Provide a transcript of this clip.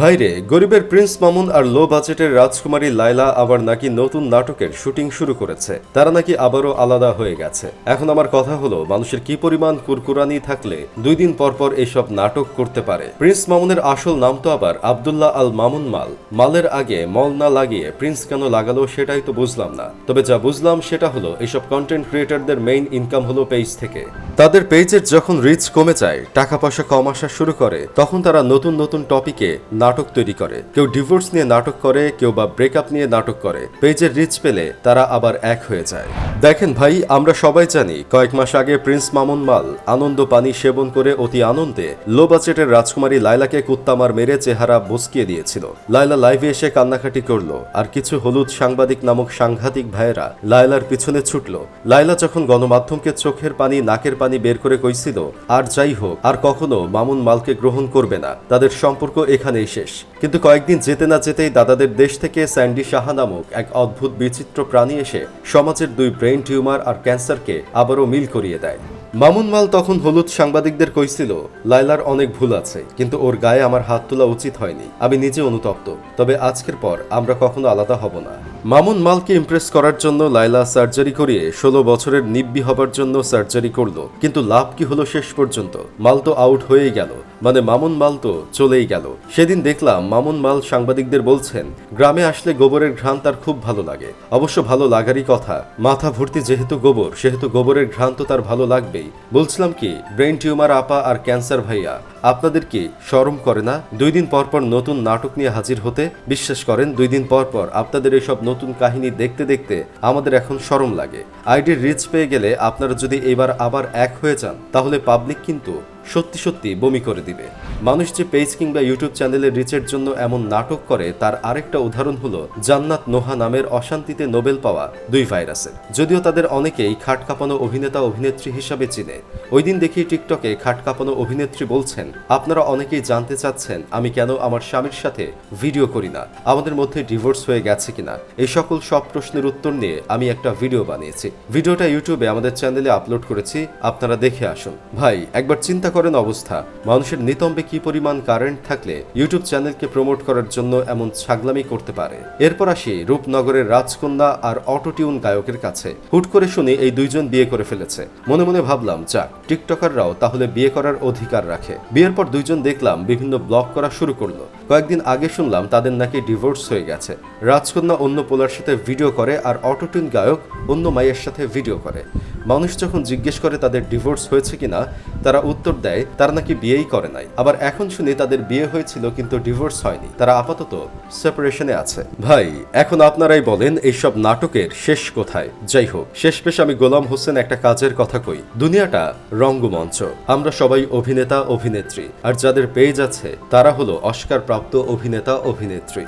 ভাইরে, গরিবের প্রিন্স মামুন আর লো বাজেটের রাজকুমারী লাইলা আবার নাকি নতুন নাটকের শুটিং শুরু করেছে। তারা নাকি আবারও আলাদা হয়ে গেছে। এখন আমার কথা হলো, মানুষের কি পরিমাণ কুরকুরানি থাকলে দুই দিন পর পর এসব নাটক করতে পারে? প্রিন্স মামুনের আসল নাম তো আবার আবদুল্লাহ আল মামুন মাল। মালের আগে মল না লাগিয়ে প্রিন্স কেন লাগালো সেটাই তো বুঝলাম না। তবে যা বুঝলাম সেটা হলো, এসব কন্টেন্ট ক্রিয়েটারদের মেইন ইনকাম হলো পেজ থেকে। তাদের পেজের যখন রিচ কমে যায়, টাকা পয়সা কম আসা শুরু করে, তখন তারা নতুন নতুন টপিকে নাটক তৈরি করে। কেউ ডিভোর্স নিয়ে নাটক করে, কেউ বা ব্রেকআপ নিয়ে নাটক করে। পেজের রিচ পেলে তারা আবার এক হয়ে যায়। দেখেন ভাই, আমরা সবাই জানি, কয়েক মাস আগে প্রিন্স মামুন মাল আনন্দ পানি সেবন করে অতি আনন্দে লো বাজেটের রাজকুমারী লাইলাকে কুত্তামার মেরে চেহারা বসকিয়ে দিয়েছিল। লাইলা লাইভে এসে কান্নাকাটি করল, আর কিছু হলুদ সাংবাদিক নামক সাংঘাতিক ভাইয়েরা লাইলার পিছনে ছুটল। লাইলা যখন গণমাধ্যমকে চোখের পানি, নাকের পানি বের করে কইছিল, আর যাই হোক, আর কখনো মামুন মালকে গ্রহণ করবে না, তাদের সম্পর্ক এখানেই শেষ। কিন্তু কয়েকদিন যেতে না যেতেই দাদাদের দেশ থেকে স্যান্ডি সাহা নামক এক অদ্ভুত বিচিত্র প্রাণী এসে সমাজের দুই ব্রেন টিউমার আর ক্যান্সারকে আবারও মিল করিয়ে দেয়। মামুন মাল তখন হলুদ সাংবাদিকদের কইছিল লাইলার অনেক ভুল আছে, কিন্তু ওর গায়ে আমার হাত তোলা উচিত হয়নি, আমি নিজে অনুতপ্ত, তবে আজকের পর আমরা কখনো আলাদা হব না। মামুন মালকে ইমপ্রেস করার জন্য লাইলা সার্জারি করিয়ে ষোলো বছরের নিব্বি হবার জন্য সার্জারি করল। কিন্তু লাভ কি হলো শেষ পর্যন্ত? মাল তো আউট হয়েই গেল। মানে মামুন মাল তো চলেই গেল। সেদিন দেখলাম মামুন মাল সাংবাদিকদের বলছেন, গ্রামে আসলে গোবরের ঘ্রাণ তার খুব ভালো লাগে। অবশ্য ভালো লাগারই কথা, মাথা ভর্তি যেহেতু গোবর, সেহেতু গোবরের ঘ্রাণ তো তার ভালো লাগবেই। বলছিলাম কি ব্রেন টিউমার আপা আর ক্যান্সার ভাইয়া, আপনাদের কি শরম করে না? দুই দিন পর পর নতুন নাটক নিয়ে হাজির হতে বিশ্বাস করেন, দুই দিন পর পর আপনাদের এসব নতুন কাহিনী দেখতে দেখতে আমাদের এখন শরম লাগে। আইডির রিচ পেয়ে গেলে আপনারা যদি এবার আবার এক হয়ে যান, তাহলে পাবলিক কিন্তু সত্যি সত্যি বমি করে দিবে। মানুষ যে পেজ কিংবা ইউটিউব চ্যানেলের রিচের জন্য এমন নাটক করে, তার আরেকটা উদাহরণ হলো জান্নাত নোহা নামের অশান্তিতে নোবেল পাওয়া দুই ভাইরাসের। যদিও তাদের অনেকেই খাট কাঁপানো অভিনেতা অভিনেত্রী হিসাবে চিনে। ওই দিন দেখি টিকটকে খাট কাঁপানো অভিনেত্রী বলছেন, আপনারা অনেকেই জানতে চাচ্ছেন আমি কেন আমার স্বামীর সাথে ভিডিও করি না? আমাদের মধ্যে ডিভোর্স হয়ে গেছে কিনা? এই সকল সব প্রশ্নের উত্তর নিয়ে আমি একটা ভিডিও বানিয়েছি। ভিডিওটা ইউটিউবে আমাদের চ্যানেলে আপলোড করেছি, আপনারা দেখে আসুন। ভাই, একবার চিন্তা করেন অবস্থা। মানুষের নিতম্বে কি পরিমাণ কারেন্ট থাকলে ইউটিউব চ্যানেলকে প্রমোট করার জন্য এমন ছাগলামি করতে পারে? এরপর আসি রূপনগরের রাজকন্যা আর অটোটিউন গায়কের কাছে। হুট করে শুনি এই দুইজন বিয়ে করে ফেলেছে। মনে মনে ভাবলাম, যাক, টিকটকাররাও তাহলে বিয়ে করার অধিকার রাখে। বিয়ের পর দুইজন দেখলাম বিভিন্ন ব্লগ করা শুরু করল। কয়েকদিন আগে শুনলাম তাদের নাকি ডিভোর্স হয়ে গেছে। রাজকন্যা অন্য পোলার সাথে ভিডিও করে আর অটোটিউন গায়ক অন্য মাইয়ের সাথে ভিডিও করে। মানুষ যখন জিজ্ঞেস করে তাদের ডিভোর্স হয়েছে কিনা, তারা উত্তর দেয়, তারা নাকি বিয়েই করে নাই। আবার এখন শুনি তাদের বিয়ে হয়েছিল কিন্তু ডিভোর্স হয়নি। তারা আপাতত সেপারেশনে আছে। ভাই, এখন আপনারাই বলেন এইসব নাটকের শেষ কোথায়? যাই হোক শেষ পেশ আমি গোলাম হোসেন একটা কাজের কথা কই। দুনিয়াটা রঙ্গমঞ্চ। আমরা সবাই অভিনেতা, অভিনেত্রী। আর যাদের পেজ আছে, তারা হলো অস্কার প্রাপ্ত অভিনেতা, অভিনেত্রী।